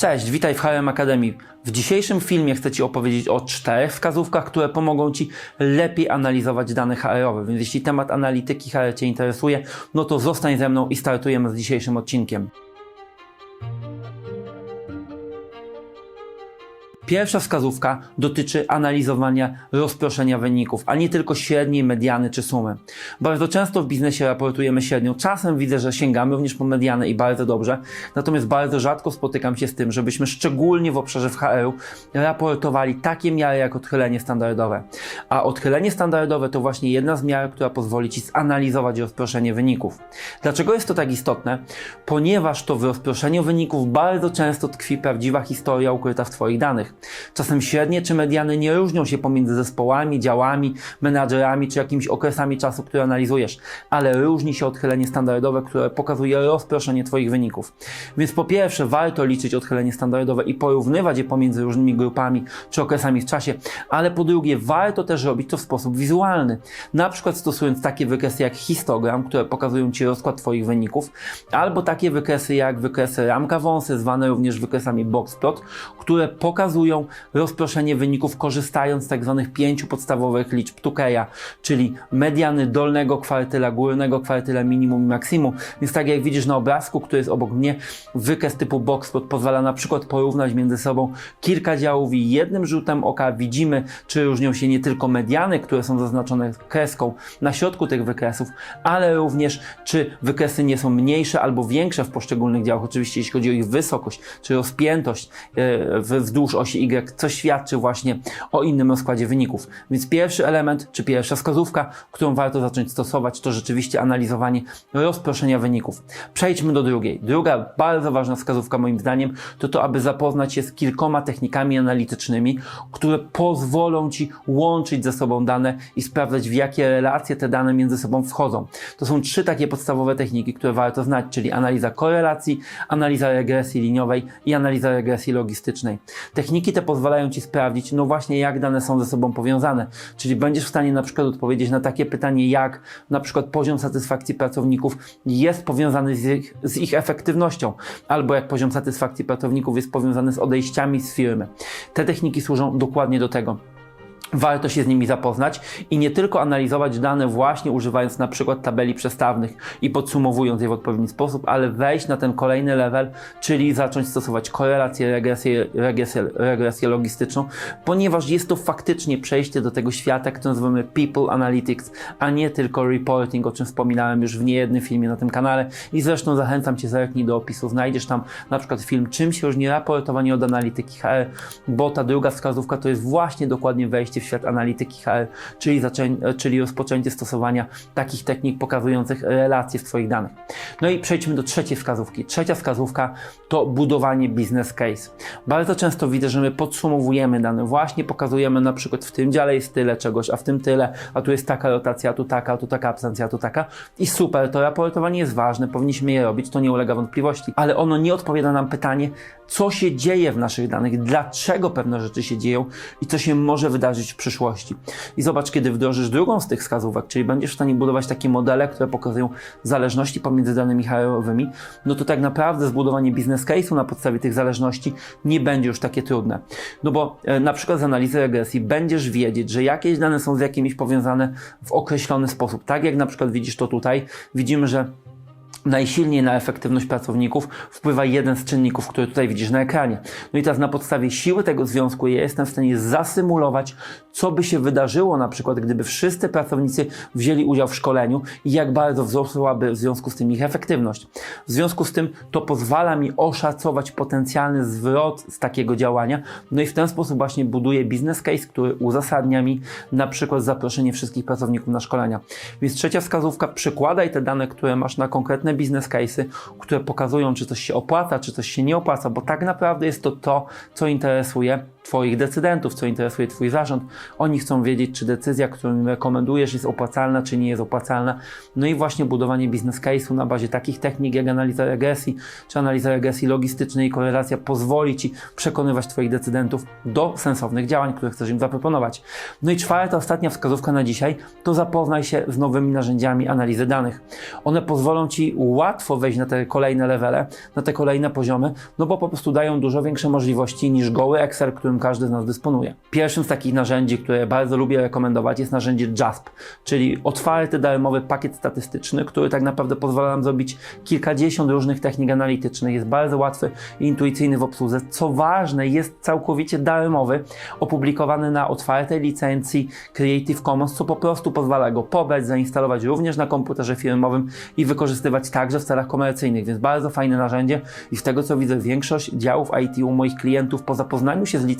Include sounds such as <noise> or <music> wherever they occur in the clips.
Cześć, witaj w HRM Academy. W dzisiejszym filmie chcę Ci opowiedzieć o czterech wskazówkach, które pomogą Ci lepiej analizować dane HR-owe. Więc jeśli temat analityki HR Cię interesuje, no to zostań ze mną i startujemy z dzisiejszym odcinkiem. Pierwsza wskazówka dotyczy analizowania rozproszenia wyników, a nie tylko średniej, mediany czy sumy. Bardzo często w biznesie raportujemy średnią. Czasem widzę, że sięgamy również po medianę i bardzo dobrze. Natomiast bardzo rzadko spotykam się z tym, żebyśmy szczególnie w obszarze w HR-u raportowali takie miary jak odchylenie standardowe. A odchylenie standardowe to właśnie jedna z miar, która pozwoli Ci zanalizować rozproszenie wyników. Dlaczego jest to tak istotne? Ponieważ to w rozproszeniu wyników bardzo często tkwi prawdziwa historia ukryta w Twoich danych. Czasem średnie czy mediany nie różnią się pomiędzy zespołami, działami, menadżerami czy jakimiś okresami czasu, które analizujesz, ale różni się odchylenie standardowe, które pokazuje rozproszenie Twoich wyników. Więc po pierwsze, warto liczyć odchylenie standardowe i porównywać je pomiędzy różnymi grupami czy okresami w czasie, ale po drugie, warto też robić to w sposób wizualny. Na przykład stosując takie wykresy jak histogram, które pokazują Ci rozkład Twoich wyników, albo takie wykresy jak wykresy ramka wąsy, zwane również wykresami boxplot, które pokazują rozproszenie wyników korzystając z tak zwanych pięciu podstawowych liczb Tukeya, czyli mediany dolnego kwartyla, górnego kwartyla, minimum i maksimum. Więc tak jak widzisz na obrazku, który jest obok mnie, wykres typu boxplot pozwala na przykład porównać między sobą kilka działów i jednym rzutem oka widzimy, czy różnią się nie tylko mediany, które są zaznaczone kreską na środku tych wykresów, ale również czy wykresy nie są mniejsze albo większe w poszczególnych działach, oczywiście jeśli chodzi o ich wysokość czy rozpiętość e, wzdłuż osi Y, co świadczy właśnie o innym rozkładzie wyników. Więc pierwszy element, czy pierwsza wskazówka, którą warto zacząć stosować, to rzeczywiście analizowanie rozproszenia wyników. Przejdźmy do drugiej. Druga bardzo ważna wskazówka moim zdaniem to to, aby zapoznać się z kilkoma technikami analitycznymi, które pozwolą Ci łączyć ze sobą dane i sprawdzać w jakie relacje te dane między sobą wchodzą. To są trzy takie podstawowe techniki, które warto znać, czyli analiza korelacji, analiza regresji liniowej i analiza regresji logistycznej. Techniki te pozwalają Ci sprawdzić, no właśnie jak dane są ze sobą powiązane. Czyli będziesz w stanie na przykład odpowiedzieć na takie pytanie, jak na przykład poziom satysfakcji pracowników jest powiązany z ich, z ich efektywnością, albo jak poziom satysfakcji pracowników jest powiązany z odejściami z firmy. Te techniki służą dokładnie do tego. Warto się z nimi zapoznać i nie tylko analizować dane właśnie używając na przykład tabeli przestawnych i podsumowując je w odpowiedni sposób, ale wejść na ten kolejny level, czyli zacząć stosować korelację, regresję, regresję, regresję logistyczną, ponieważ jest to faktycznie przejście do tego świata, który nazywamy People Analytics, a nie tylko reporting, o czym wspominałem już w niejednym filmie na tym kanale. I zresztą zachęcam Cię, zerknij do opisu, znajdziesz tam na przykład film czym się różni raportowanie od analityki HR, bo ta druga wskazówka to jest właśnie dokładnie wejście w świat analityki HR, czyli, czyli rozpoczęcie stosowania takich technik pokazujących relacje w Twoich danych. No i przejdźmy do trzeciej wskazówki. Trzecia wskazówka to budowanie business case. Bardzo często widzę, że my podsumowujemy dane, właśnie pokazujemy na przykład w tym dziale jest tyle czegoś, a w tym tyle, a tu jest taka rotacja, a tu taka, a tu taka absencja, a tu taka i super, to raportowanie jest ważne, powinniśmy je robić, to nie ulega wątpliwości, ale ono nie odpowiada nam pytanie, co się dzieje w naszych danych, dlaczego pewne rzeczy się dzieją i co się może wydarzyć przyszłości. I zobacz, kiedy wdrożysz drugą z tych wskazówek, czyli będziesz w stanie budować takie modele, które pokazują zależności pomiędzy danymi HR-owymi, no to tak naprawdę zbudowanie business case'u na podstawie tych zależności nie będzie już takie trudne. No bo e, na przykład z analizy regresji będziesz wiedzieć, że jakieś dane są z jakimiś powiązane w określony sposób. Tak jak na przykład widzisz to tutaj, widzimy, że Najsilniej na efektywność pracowników wpływa jeden z czynników, który tutaj widzisz na ekranie. No i teraz na podstawie siły tego związku ja jestem w stanie zasymulować, co by się wydarzyło na przykład, gdyby wszyscy pracownicy wzięli udział w szkoleniu i jak bardzo wzrosłaby w związku z tym ich efektywność. W związku z tym to pozwala mi oszacować potencjalny zwrot z takiego działania, no i w ten sposób właśnie buduję business case, który uzasadnia mi na przykład zaproszenie wszystkich pracowników na szkolenia. Więc trzecia wskazówka, przykładaj te dane, które masz na konkretne biznes case'y, które pokazują, czy coś się opłaca, czy coś się nie opłaca, bo tak naprawdę jest to to, co interesuje Twoich decydentów, co interesuje Twój zarząd. Oni chcą wiedzieć, czy decyzja, którą im rekomendujesz, jest opłacalna, czy nie jest opłacalna. No i właśnie budowanie biznes case'u na bazie takich technik jak analiza regresji, czy analiza regresji logistycznej i korelacja pozwoli Ci przekonywać Twoich decydentów do sensownych działań, które chcesz im zaproponować. No i czwarta, ostatnia wskazówka na dzisiaj, to zapoznaj się z nowymi narzędziami analizy danych. One pozwolą Ci łatwo wejść na te kolejne levele, na te kolejne poziomy, no bo po prostu dają dużo większe możliwości niż goły Excel, którym każdy z nas dysponuje. Pierwszym z takich narzędzi, które bardzo lubię rekomendować jest narzędzie JASP, czyli otwarty, darmowy pakiet statystyczny, który tak naprawdę pozwala nam zrobić kilkadziesiąt różnych technik analitycznych. Jest bardzo łatwy i intuicyjny w obsłudze. Co ważne, jest całkowicie darmowy, opublikowany na otwartej licencji Creative Commons, co po prostu pozwala go pobrać, zainstalować również na komputerze firmowym i wykorzystywać także w celach komercyjnych, więc bardzo fajne narzędzie i z tego co widzę, większość działów IT u moich klientów po zapoznaniu się z licencją,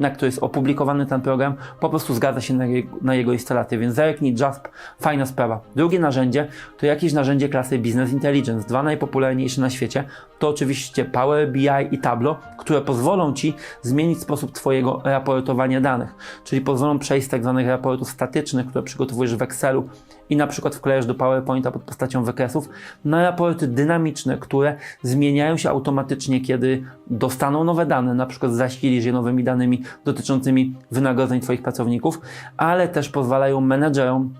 na której jest opublikowany ten program, po prostu zgadza się na, jego, na jego instalację, więc zerknij JASP, fajna sprawa. Drugie narzędzie to jakieś narzędzie klasy Business Intelligence, dwa najpopularniejsze na świecie, to oczywiście Power BI i Tableau, które pozwolą Ci zmienić sposób Twojego raportowania danych, czyli pozwolą przejść z tak zwanych raportów statycznych, które przygotowujesz w Excelu i na przykład wklejasz do PowerPointa pod postacią wykresów, na raporty dynamiczne, które zmieniają się automatycznie, kiedy dostaną nowe dane, na przykład zasilisz je nowymi danymi dotyczącymi wynagrodzeń Twoich pracowników, ale też pozwalają menedżerom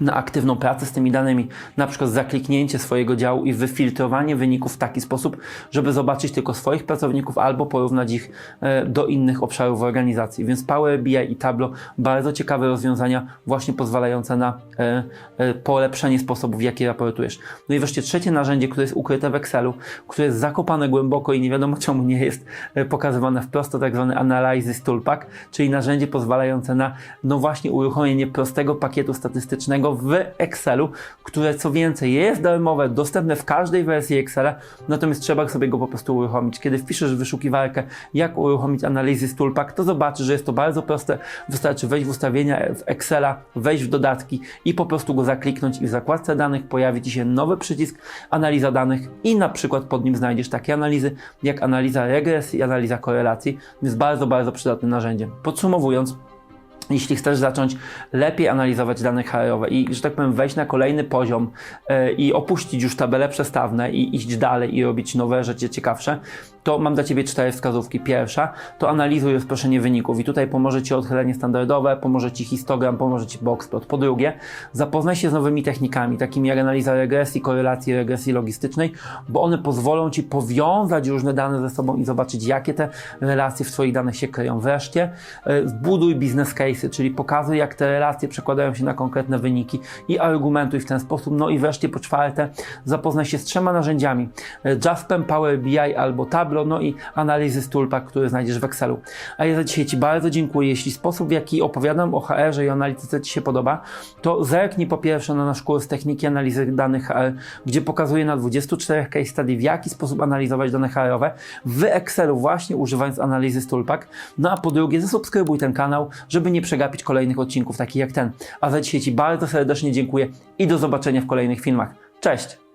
na aktywną pracę z tymi danymi, na przykład zakliknięcie swojego działu i wyfiltrowanie wyników w taki sposób, żeby zobaczyć tylko swoich pracowników albo porównać ich e, do innych obszarów w organizacji. Więc Power BI i Tableau bardzo ciekawe rozwiązania, właśnie pozwalające na e, e, polepszenie sposobów, w jaki raportujesz. No i wreszcie trzecie narzędzie, które jest ukryte w Excelu, które jest zakopane głęboko i nie wiadomo <laughs> czemu nie jest pokazywane wprost, to tak zwany Analysis Toolpack, czyli narzędzie pozwalające na, no właśnie, uruchomienie prostego pakietu statystycznego w Excelu, które co więcej jest darmowe, dostępne w każdej wersji Excela, natomiast trzeba sobie go po prostu uruchomić. Kiedy wpiszesz w wyszukiwarkę, jak uruchomić Analysis Toolpack, to zobaczysz, że jest to bardzo proste. Wystarczy wejść w ustawienia w Excela, wejść w dodatki i po prostu go zakliknąć i w zakładce danych pojawi Ci się nowy przycisk analiza danych i na przykład pod nim znajdziesz takie analizy jak analiza regresji, analiza korelacji, więc bardzo, bardzo przydatne narzędzie. Podsumowując, jeśli chcesz zacząć lepiej analizować dane HR-owe i, że tak powiem, wejść na kolejny poziom yy, i opuścić już tabele przestawne i iść dalej i robić nowe rzeczy ciekawsze, to mam dla Ciebie cztery wskazówki. Pierwsza to analizuj rozproszenie wyników i tutaj pomoże Ci odchylenie standardowe, pomoże Ci histogram, pomoże Ci boxplot. Po drugie, zapoznaj się z nowymi technikami, takimi jak analiza regresji, korelacji, regresji logistycznej, bo one pozwolą Ci powiązać różne dane ze sobą i zobaczyć, jakie te relacje w Twoich danych się kryją. Wreszcie, yy, zbuduj biznes case czyli pokazuj, jak te relacje przekładają się na konkretne wyniki i argumentuj w ten sposób. No i wreszcie po czwarte, zapoznaj się z trzema narzędziami: Jaspem, Power BI albo Tableau, no i analizy Toolpack, który znajdziesz w Excelu. A ja za dzisiaj Ci bardzo dziękuję. Jeśli sposób, w jaki opowiadam o HR-ze i analityce Ci się podoba, to zerknij po pierwsze na nasz kurs techniki analizy danych HR, gdzie pokazuję na 24 case study, w jaki sposób analizować dane HR-owe w Excelu, właśnie używając analizy Toolpack. No a po drugie, zasubskrybuj ten kanał, żeby nie przegapić kolejnych odcinków takich jak ten. A za dzisiaj Ci bardzo serdecznie dziękuję i do zobaczenia w kolejnych filmach. Cześć!